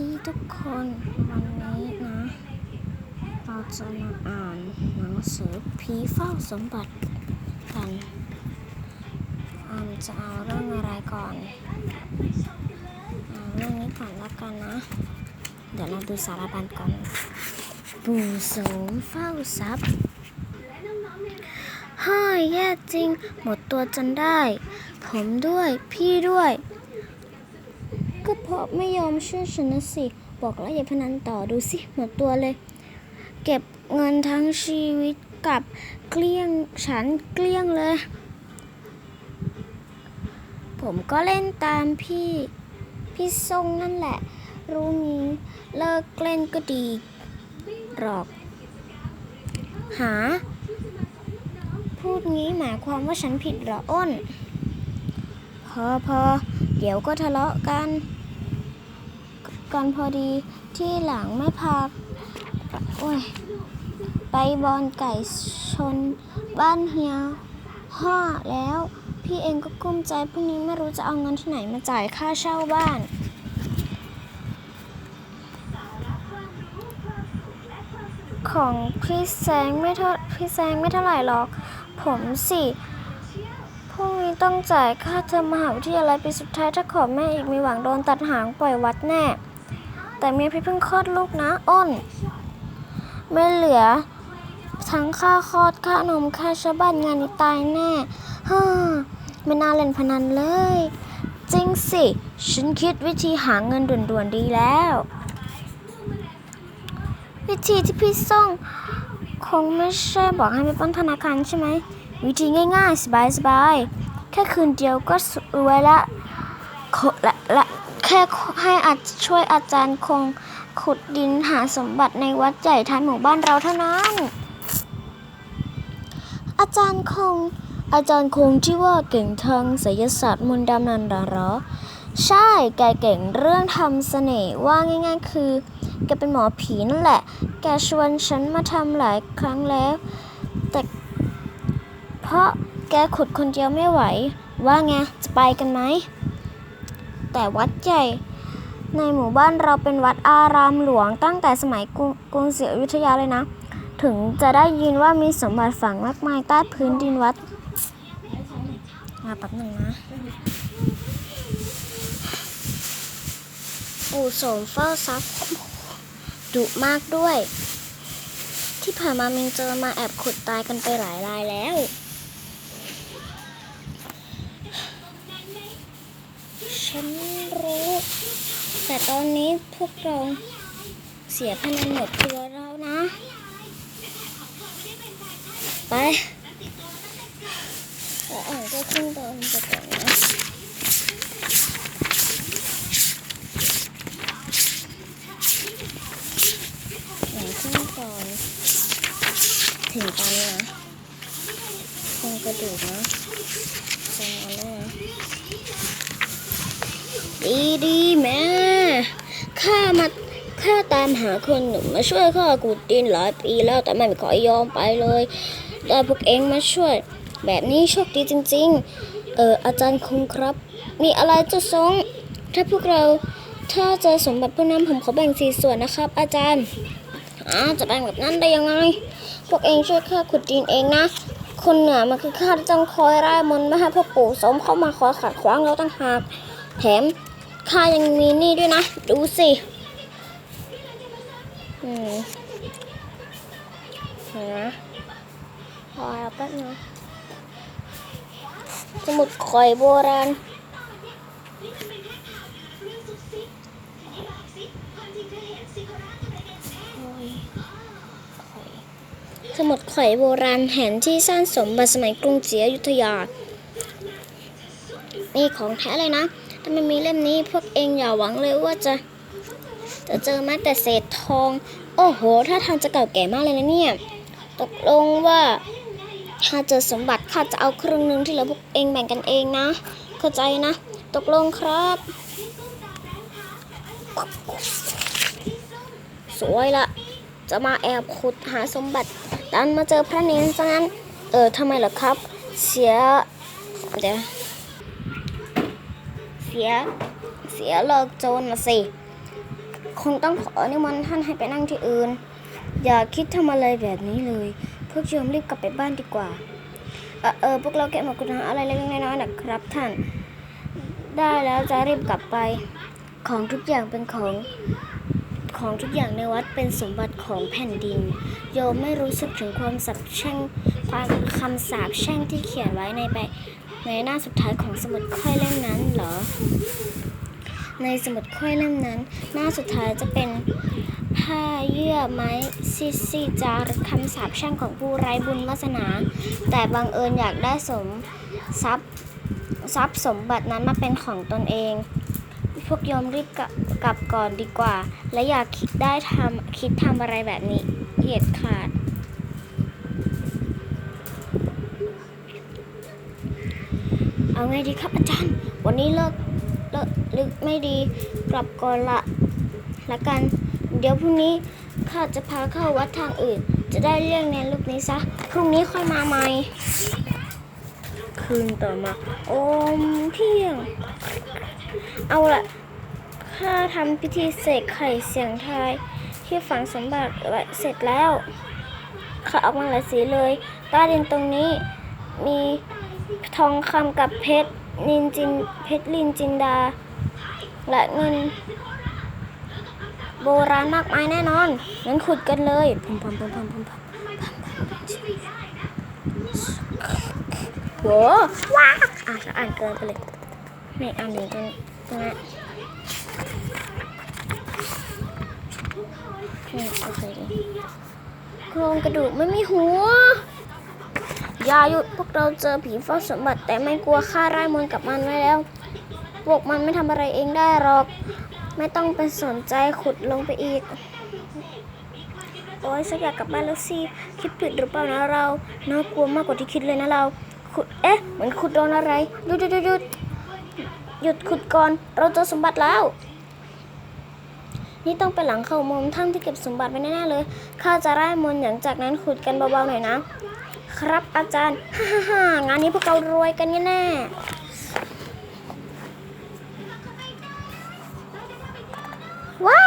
ดีทุกคนวันนี้นะ เราจะมาอ่านหนังสือผีเฝ้าสมบัติกันอ่านจะเอาเรื่องอะไรก่อนเอาเรื่องนี้ก่อนแล้วกันนะ เดี๋ยวเราดูสารบัญก่อนปู่โสมเฝ้าทรัพย์ฮ่ายแย่จริง หมดตัวจนได้ ผมด้วยพี่ด้วย ก็เพราะไม่ยอมเชื่อฉันนะสิ บอกแล้วอย่าพนันต่อดูสิหมดตัวเลย เก็บเงินทั้งชีวิตกับเกลี้ยงฉันเกลี้ยงเลย ผมก็เล่นตามพี่ พี่ทรงนั่นแหละ รู้งี้เลิกเล่นก็ดีหรอก หา พูดงี้หมายความว่าฉันผิดเหรออ้น พอพอเดี๋ยวก็ทะเลาะกัน กันพอดีที่หลังไม่พาโอ้ยไปบอลไก่ชนบ้านเฮียห่อแล้ว พี่เองก็กุ้มใจพรุ่งนี้ไม่รู้จะเอาเงินที่ไหนมาจ่ายค่าเช่าบ้านของพี่แซงไม่เท่าพี่แซงไม่เท่าไหร่หรอก ผมสิพรุ่งนี้ต้องจ่ายค่าเทอมมหาวิทยาลัยปีสุดท้ายถ้าขอแม่อีกมีหวังโดนตัดหางปล่อยวัดแน่ แต่เมียพี่เพิ่งคลอดลูกนะอ้น ไม่เหลือ ทั้งค่าคลอดค่านมค่าชบ้านงานนี้ตายแน่ฮ่าไม่น่าเล่นพนันเลย จริงสิ ฉันคิดวิธีหาเงินด่วนๆดีแล้ว วิธีที่พี่ส่งคงไม่ใช่บอกให้ไปป้นธนาคารใช่ไหม วิธีง่ายๆ สบายๆ แค่คืนเดียวก็รวยละโคละ แค่ให้อาจช่วยอาจารย์คงขุดดินหาสมบัติในวัดใหญ่ท้ายหมู่บ้านเราเท่านั้น อาจารย์คง อาจารย์คงที่ว่าเก่งทางศิลศาสตร์มนต์ดำนันดาหรอ ใช่ แกเก่งเรื่องทำเสน่ห์ว่าง่ายๆ คือ แกเป็นหมอผีนั่นแหละ แกชวนฉันมาทำหลายครั้งแล้ว แต่เพราะแกขุดคนเดียวไม่ไหว ว่าไง จะไปกันไหม แต่วัดใหญ่ ในหมู่บ้านเราเป็นวัดอารามหลวงตั้งแต่สมัยกรุงศรีอยุธยาเลยนะ ถึงจะได้ยินว่ามีสมบัติฝังมากมายใต้พื้นดินวัดมาแป๊บหนึ่งนะปู่โสมเฝ้าทรัพย์ดุมากด้วย ที่ผ่านมามิงเจอมาแอบขุดตายกันไปหลายรายแล้ว ฉันรู้ แต่ตอนนี้พวกเราเสียพนันหมดตัวแล้วนะ ไปแล้วอ่านก็ขึ้นตอนไปก่อนนะไหนขึ้นก่อน ถึงตอนนี้นะโครงกระดูกนะจำเอาแล้วนะดีดีๆแม่ข้ามาข้าตามหาคนหนุ่มมาช่วยข้าขุดดินหลายปีแล้วแต่ไม่ขอยอมไปเลยได้พวกเองมาช่วย แบบนี้โชคดีจริง ๆ เอออาจารย์คงครับ มีอะไรจะสงถ้าพวกเราถ้าเจอสมบัติพวกนั้นผมขอแบ่งสี่ส่วนนะครับ อาจารย์อ้าจะแบ่งแบบนั้นได้ยังไง พวกเองช่วยข้าขุดดินเองนะคนเหนือมันคือข้าที่ต้องคอยร่ายมนต์ไม่ให้พ่อปู่สมเข้ามาคอยขัดขวางเราตั้งหากแถมข้ายังมีนี่ด้วยนะ ดูสิ นนะรอแป๊บนึงสมุดข่อยโบราณสมุดข่อยโบราณแผนที่สร้างสมบัติสมัยกรุงศรีอยุธยา นี่ของแท้เลยนะ ถ้าไม่มีเล่มนี้พวกเองอย่าหวังเลยว่าจะ จะเจอม้แต่เศษทอง โอ้โห ถ้าทางจะเก่าแก่มากเลยนะเนี่ย ตกลงว่า ถ้าเจอสมบัติข้าจะเอาครึ่งหนึ่งที่เหลือพวกเองแบ่งกันเองนะ เข้าใจนะ ตกลงครับ สวยละ จะมาแอบขุดหาสมบัติดันมาเจอพระเนนซะงั้น เออทำไมเหรอครับ เสีย เดี๋ยว เสีย เสียเลิกโจรนะสิ คงต้องขออนุมันท่านให้ไปนั่งที่อื่น อย่าคิดทำอะไรแบบนี้เลย พวกโยมรีบกลับไปบ้านดีกว่า เออเออพวกเราแกะหมดกุณาอะไรเล็กๆน้อยๆนะครับท่าน ได้แล้วจะรีบกลับไป ของทุกอย่างเป็นของของทุกอย่างในวัดเป็นสมบัติของแผ่นดิน โยมไม่รู้สึกถึงความสับแช่งความคำสาปแช่งที่เขียนไว้ในใบในหน้าสุดท้ายของสมุดค่อยเล่มนั้นเหรอ ในสมุดค่อยเล่มนั้น หน้าสุดท้ายจะเป็นผ้าเยื่อไม้ซีซีจารึกคำสาปแช่งของผู้ไร้บุญวาสนา แต่บังเอิญอยากได้สมทรัพย์ทรัพย์สมบัตินั้นมาเป็นของตนเอง พวกโยมรีบกลับกลับก่อนดีกว่า และอย่าคิดได้ทำคิดทำอะไรแบบนี้เหยียดขาดเอาไงดีครับอาจารย์ วันนี้เลิก เลิกลึกไม่ดี กลับก่อนละละกัน เดี๋ยวพรุ่งนี้ข้าจะพาเข้าวัดทางอื่น จะได้เลี่ยงในลูกนี้ซะ พรุ่งนี้ค่อยมาใหม่ คืนต่อมา โอมเที่ยง เอาละข้าทำพิธีเสกไข่เสียงทายที่ฝังสมบัติไว้เสร็จแล้วข้าออกมาหลายสีเลย ใต้ดินตรงนี้มีทองคำกับเพชร นินจินเพชรลินจินดา และเงิน โบราณมากมายแน่นอนงั้นขุดกันเลยพัมพมพมพมพมพมโหว้าอ่านอ่านเกินไปเลยไม่อ่านถึงตรงตรงนั้นโอเคโครงกระดูกไม่มีหัว ย่าหยุดพวกเราเจอผีเฝ้าสมบัติ แต่ไม่กลัวฆ่าไร้มนกับมันไว้แล้วพวกมันไม่ทำอะไรเองได้หรอก ไม่ต้องไปสนใจขุดลงไปอีก โอ้ยสักอยากกลับบ้านแล้วสิ คิดผิดหรือเปล่านะเรา น่ากลัวมากกว่าที่คิดเลยนะเรา ขุด เอ๊ะ เหมือนขุดโดนอะไรหยุดหยุดหยุดหยุดหยุดขุดก่อน เราเจอสมบัติแล้ว นี่ต้องไปหลังเข้ามุมถ้ำที่เก็บสมบัติไว้แน่ๆเลย ข้าจะไล่มนต์อย่างจากนั้นขุดกันเบาๆหน่อยนะ ครับอาจารย์ฮ่าฮ่างานนี้พวกเรารวยกันแน่ว้า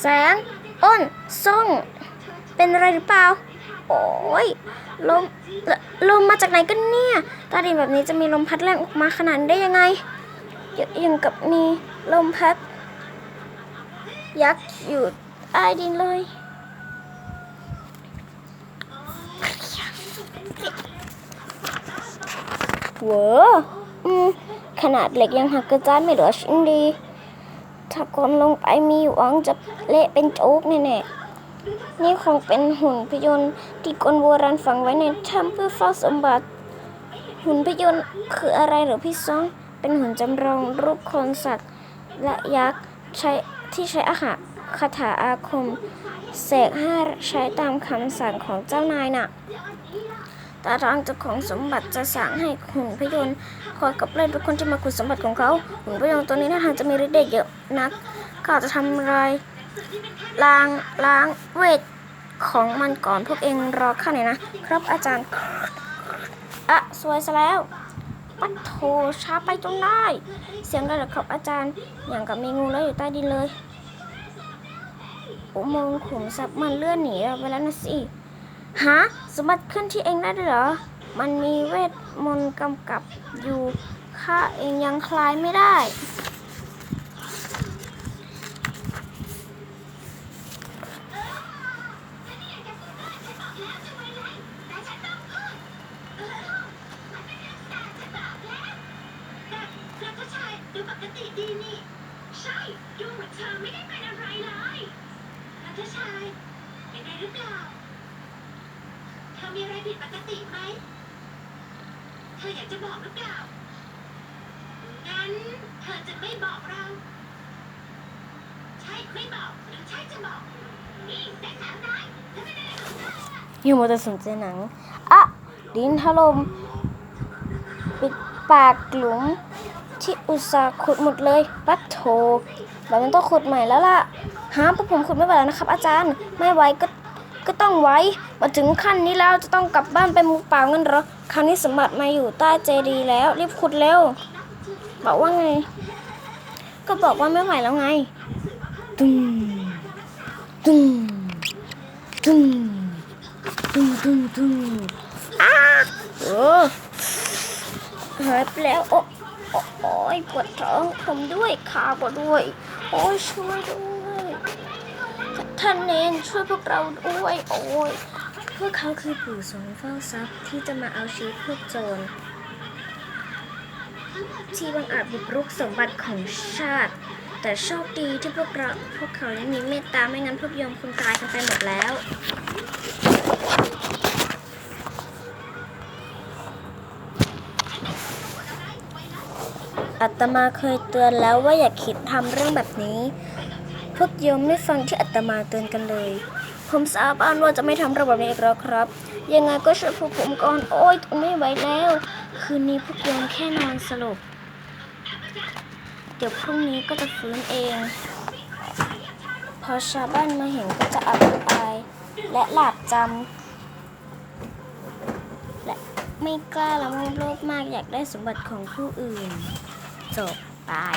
แสง อ้นส่ง เป็นอะไรหรือเปล่า โอ้ยลมลลมมาจากไหนกันเนี่ยใตาดินแบบนี้จะมีลมพัดแรงออกมาขนาดได้ยังไงอย่างกับมีลมพัดยักษ์อยู่ใต้ดินเลย เวออืมขนาดเหล็กยังหักกระจายไม่เหลือชิ้นดี ถ้าคนลงไปมีหวังจะเละเป็นโจ๊กแน่ๆนี่คงเป็นหุ่นพยนต์ที่คนโบราณฝังไว้ในถ้ำเพื่อเฝ้าสมบัติ หุ่นพยนต์คืออะไรหรือพี่ซองเป็นหุ่นจำลองรูปคนสัตว์ และยักษ์ใช้ที่ใช้อาหารคาถาอาคมเสกให้ใช้ตามคำสั่งของเจ้านายน่ะ ต่ทางเจ้าของสมบัติจะสั่งให้หุ่นพยนต์คอยกับเล่นทุกคนที่มาขุดสมบัติของเขาหุ่นพยนต์ตัวนี้น่าทางจะมีฤทธิ์เดชเยอะนักขาอาจจะทำลายล้างล้างเวทของมันก่อนพวกเองรอข้าหน่อยนะครับอาจารย์อะสวยซะแล้วปัดโถช้าไปจนได้ เสียงไรเหรอครับอาจารย์อย่างกับมีงูแล้วอยู่ใต้ดินเลยอุโมงค์ขุมทรัพย์มันเลื่อนหนีเราไปแล้วนะสิ ฮะสมบัติเคลื่อนที่เองได้ด้วยเหรอ มันมีเวทมนต์กำกับอยู่ข้าเองยังคลายไม่ได้ ดูปกติดีนี่ ใช่ ดูเหมือนเธอไม่ได้เป็นอะไรเลยแล้วผู้ชายเป็นไงหรือเปล่า ธอมีอะไรผิดปกติไหม เธออยากจะบอกหรือเปล่า งั้น เธอจะไม่บอกเรา ใช่ไม่บอก หรือใช่จะบอก นี่แต่สาวน้อยเธอเป็นอะไรของเธออะอยู่มาแต่สนใจหนัง อะ ดินถล่มปิดปากหลุม ที่อุตส่าห์ขุดหมดเลย ปัดโถแบบนั้นต้องขุดใหม่แล้วล่ะฮะพวกผมขุดไม่ไหวแล้วนะครับ อาจารย์ ไม่ไหวก็ ต้องไว้ มาถึงขั้นนี้แล้วจะต้องกลับบ้านไปมือเปล่างั้นเหรอ คราวนี้สมบัติมาอยู่ใต้เจดีย์แล้ว รีบขุดเร็ว บอกว่าไง ก็บอกว่าไม่ไหวแล้วไง ตุ้มตุ้มตุ้มตุ้มตุ้มตุ้มอ้าโอ้หายไปแล้วโอ้โอ้โอ้ยปวดท้องผมด้วยขาปวดด้วย โอ้ยช่วยด้วย ท่านเนนช่วยพวกเราด้วย โอ้ยพวกเขาคือปู่สงเฝ้าทรัพย์ที่จะมาเอาชีวิตพวกโจร ที่บังอาจบุกรุกสมบัติของชาติ แต่โชคดีที่พวกเราพวกเขายังมีเมตตาไม่งั้นพวกโยมคงตายกันไปหมดแล้วอาตมาเคยเตือนแล้วว่าอย่าคิดทำเรื่องแบบนี้ วกโยมไม่ฟังที่อาตมาเตือนกันเลย ผมสาบานว่าจะไม่ทำรื่องแบบนี้อีกแล้วครับ ยังไงก็ช่วยพวกผมก่อน โอ๊ยไม่ไหวแล้ว คืนนี้พวกโยมแค่นอนสลบ เดี๋ยวพรุ่งนี้ก็จะฟื้นเอง พอชาวบ้านมาเห็นก็จะอับอาย และหลาบจำ และไม่กล้าละโมบโลภมากอยากได้สมบัติของผู้อื่น จบตาย